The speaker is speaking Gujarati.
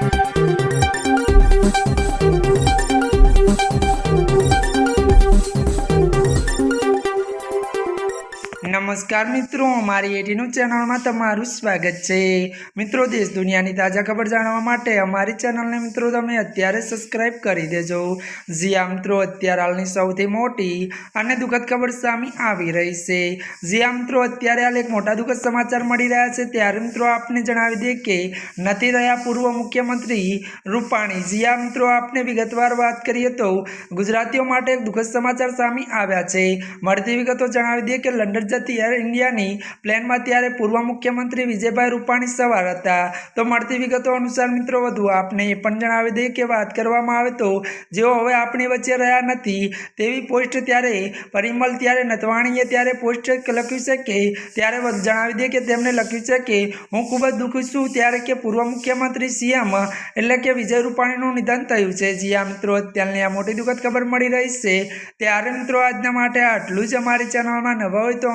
Thank you. નમસ્કાર મિત્રો, અમારી એટીનું ચેનલમાં તમારું સ્વાગત છે. મિત્રો, દેશ દુનિયાની તાજા ખબર જાણવા માટે અમારી ચેનલને મિત્રો તમે અત્યારે સબસ્ક્રાઇબ કરી દેજો. જ્યાં મિત્રો, અત્યારે હાલની સૌથી મોટી અને દુઃખદ ખબર સામે આવી રહી છે. જ્યાં મિત્રો, અત્યારે હાલ એક મોટા દુઃખદ સમાચાર મળી રહ્યા છે. ત્યારે મિત્રો, આપને જણાવી દઈએ કે નથી રહ્યા પૂર્વ મુખ્યમંત્રી રૂપાણી. જ્યાં મિત્રો, આપને વિગતવાર વાત કરીએ તો ગુજરાતીઓ માટે દુઃખદ સમાચાર સામે આવ્યા છે. મળતી વિગતો જણાવી દઈએ કે લંડન જતી એર ઇન્ડિયાની પ્લેનમાં ત્યારે પૂર્વ મુખ્યમંત્રી વિજયભાઈ રૂપાણી સવાર હતા. તો મળતી વિગતો અનુસાર મિત્રો, વધુ આપને એ પણ જણાવી દઈએ કે વાત કરવામાં આવે તો જેઓ હવે આપણી વચ્ચે રહ્યા નથી તેવી પોસ્ટ ત્યારે પરિમલ, ત્યારે નથવાણીએ ત્યારે પોસ્ટ લખ્યું છે કે ત્યારે જણાવી દઈએ કે તેમણે લખ્યું છે કે હું ખૂબ જ દુઃખી છું ત્યારે કે પૂર્વ મુખ્યમંત્રી સીએમ એટલે કે વિજય રૂપાણીનું નિધન થયું છે. જ્યાં મિત્રો, અત્યારની આ મોટી દુઃખદ ખબર મળી રહી છે. ત્યારે મિત્રો, આજના માટે આટલું જ. અમારી ચેનલમાં નવા હોય તો